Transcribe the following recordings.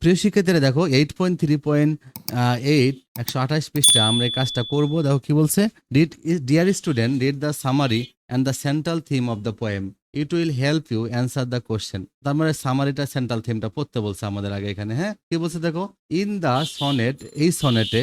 প্রিয় শিক্ষার্থীরা, দেখো eight point three point eight একশো আঠাশ পৃষ্ঠা, আমরা এই কাজটা করব। দেখো কি বলছে read dear student read the summary and the central theme of the poem it will help you answer the question তার মানে সামারিটা সেন্ট্রাল থিমটা পড়তে বলছে আমাদের আগে এখানে হ্যাঁ? কি বলছে দেখো? ইন দ্য সনেট এই সনেটে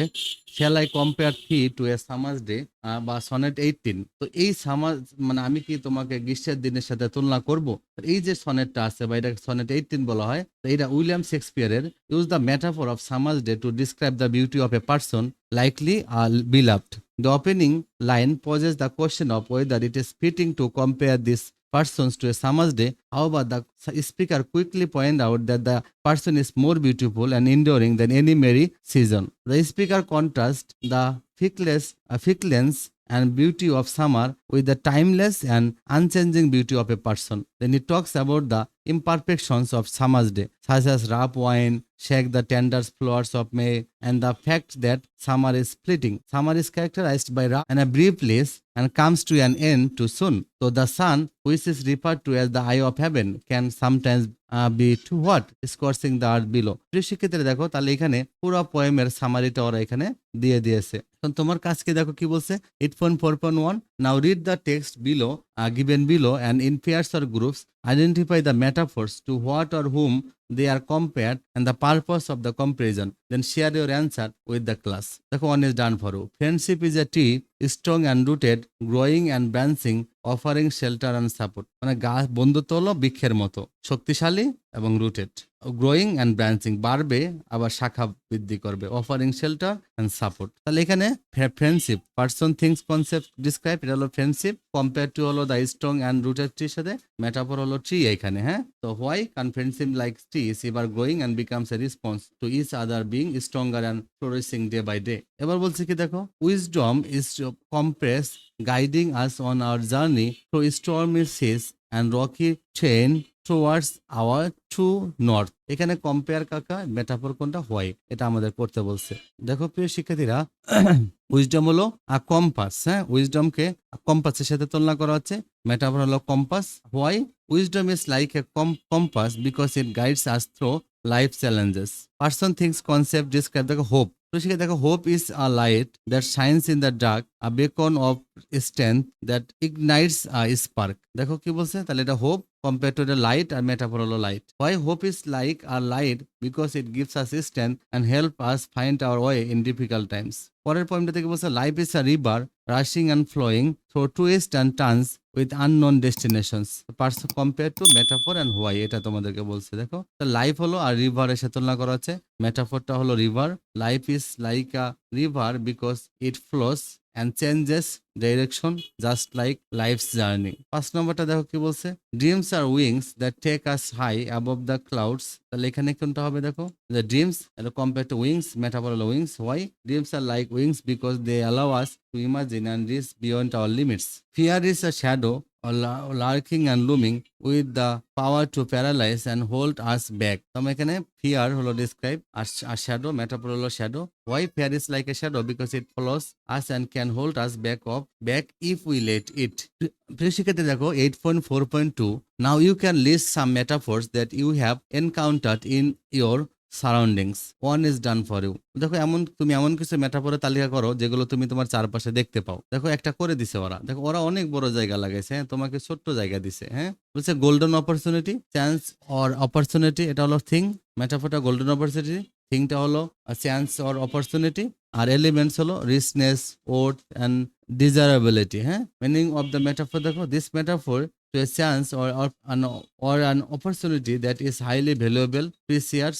shall I compare thee to a summer's day বা সনেট এইটিন তো এই সামাজ মানে আমি কি তোমাকে গ্রীষ্মের দিনের সাথে তুলনা করব? এই যে সনেটটা আছে, বা এটা সনেট এইটিন বলা হয়, তো এটা William শেক্সপিয়ারের use the metaphor of summer's day to describe the beauty of a person likely or beloved. The opening line poses the question of whether it is fitting to compare these persons to a summer's day. However, the speaker quickly point out that the person is more beautiful and enduring than any merry season. The speaker contrasts the fickless, uh, ficklence and beauty of summer with the timeless and unchanging beauty of a person. Then he talks about the imperfections of summer's day, such as rough wine, shake the tender flowers of May, and the fact that summer is fleeting. Summer is characterized by rough and a brief place and comes to an end too soon. So the sun, which is referred to as the eye of heaven, can sometimes be to what scorching the earth below কৃষি ক্ষেত্রে দেখো, তাহলে এখানে পুরো পয়েমের সামারিটা ওরা এখানে দিয়ে দিয়েছে। এখন তোমার কাজকে দেখো কি বলছে? Eight point four point one now read the text below given below and in pairs or groups identify the metaphors to what are whom they are compare and the purpose of the comparison then share your answer with the class দেখো one is done for friendship is a tree strong and rooted growing and branching offering shelter and support মানে গাছ বন্ধুত্ব হলো বৃক্ষের মতো। শক্তিশালী এবং rooted growing and branching বাড়বে, আবার শাখা বৃদ্ধি করবে। অফারিং শেল্টার অ্যান্ড সাপোর্ট তাহলে এখানে friendship person things concept describe এটা হলো ফ্রেন্ডশিপ কম্পেয়ার টু হলো দ্য স্ট্রং অ্যান্ড রুটেড ট্রির সাথে মেটাফর হলো ট্রি এখানে হ্যাঁ? তো হোয়াই কান friendship like tree is ever growing and becomes a response to each other being stronger and flourishing day by day এবার বলছি কি দেখো wisdom is compass guiding us on our journey through stormy seas and rocky terrain towards our true north এখানে compare কাকা metaphor কোনটা? Why এটা আমাদের পড়তে বলছে। দেখো, প্রিয় শিক্ষার্থীরা উইজডম হলো কম্পাস হ্যাঁ? উইজডম উইজডমকে কম্পাসের সাথে তুলনা করা হচ্ছে। মেটাফর হলো compass why wisdom is like a compass because it guides us through life challenges person things concept describe দেখো হোপ তো দেখো hope is a light that shines in the dark a beacon of strength that ignites a spark দেখো, কি বলছে? তাহলে এটা hope to the light আর metaphor হলো light why hope is like a light because it gives us strength and help us find our way in difficult times পরের পয়েন্টটা থেকে বলছে life is a river rushing and flowing through twists and turns with unknown destinations purse compare to metaphor and why এটা তোমাদেরকে বলছে, দেখো। Life হলো আর রিভারের সাথে তুলনা করা হচ্ছে। মেটাফরটা হলো river life is like a river because it flows and changes direction just like life's journey পাঁচ নম্বরটা দেখো কি বলছে? Dreams are wings that take us high above the clouds তাহলে এখানে কোনটা হবে দেখো? The dreams compare to wings metaphor wings why dreams are like wings because they allow us to imagine and reach beyond our limits fear is a shadow or la- lurking and looming with the power to paralyze and hold us back. তো এখানে fear হলো describe আর shadow metaphor হলো shadow why fear is like a shadow because it follows us and can hold us back of back if we let it প্রিয় শিক্ষার্থী, দেখো eight point four point two now you can list some metaphors that you have encountered in your surroundings one is done for you দেখো, এমন, তুমি এমন কিছু মেটাফোরের তালিকা করো, যেগুলো তুমি তোমার চারপাশে দেখতে পাও। দেখো, একটা করে দিছে ওরা। দেখো, ওরা অনেক বড় জায়গা লাগাইছে হ্যাঁ তোমাকে ছোট্ট জায়গা দিছে হ্যাঁ। বলছে golden opportunity chance or opportunity এটা হলো থিং মেটাফোরটা গোল্ডেন অপরচুনিটি থিংটা হলো চান্স অর অপরচুনিটি আর এলিমেন্টস হলো রিচনেস ওট অ্যান্ড ডিজারেবিলিটি হ্যাঁ? মিনিং অফ দ্য মেটাফোর দেখো this metaphor to a chance or, or, an, or an opportunity that is highly valuable, precious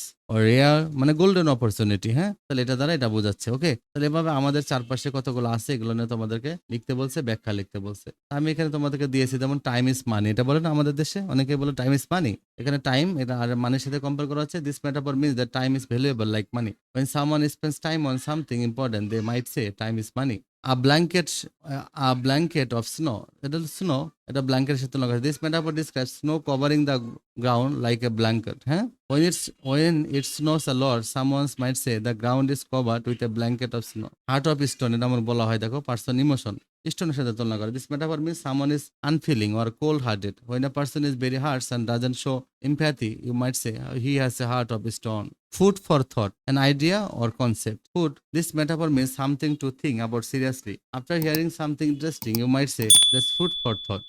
মানে golden opportunity হ্যাঁ? তাহলে এটা দ্বারা এটা বোঝাচ্ছে ওকে তাহলে এভাবে আমাদের চারপাশে কতগুলো আছে এগুলো নিয়ে তোমাদেরকে লিখতে বলছে ব্যাখ্যা লিখতে বলছে। আমি এখানে তোমাদেরকে দিয়েছি যেমন টাইম ইজ মানি এটা বলে না আমাদের দেশে? অনেকে বলে টাইম ইজ মানি এখানে টাইম এটা আর মানির সাথে কম্পেয়ার করা হচ্ছে। This metaphor means that time is valuable like money when someone spends time on something important they might say time is money a blanket a blanket of snow. Little snow এটা ব্ল্যাঙ্কেটের সাথে তুলনা করে this metaphor describe snow covering the ground like a blanket হ্যাঁ when it's when it snows a lot someone might say the ground is covered with a blanket of snow heart of stone এটা আমার বলা হয় দেখো person emotion স্টোনের সাথে তুলনা করে this metaphor means someone is unfeeling or cold hearted when a person is very harsh and doesn't show empathy you might say he has a heart of stone food for thought an idea or concept food this metaphor means something to think about seriously after hearing something interesting you might say that's food for thought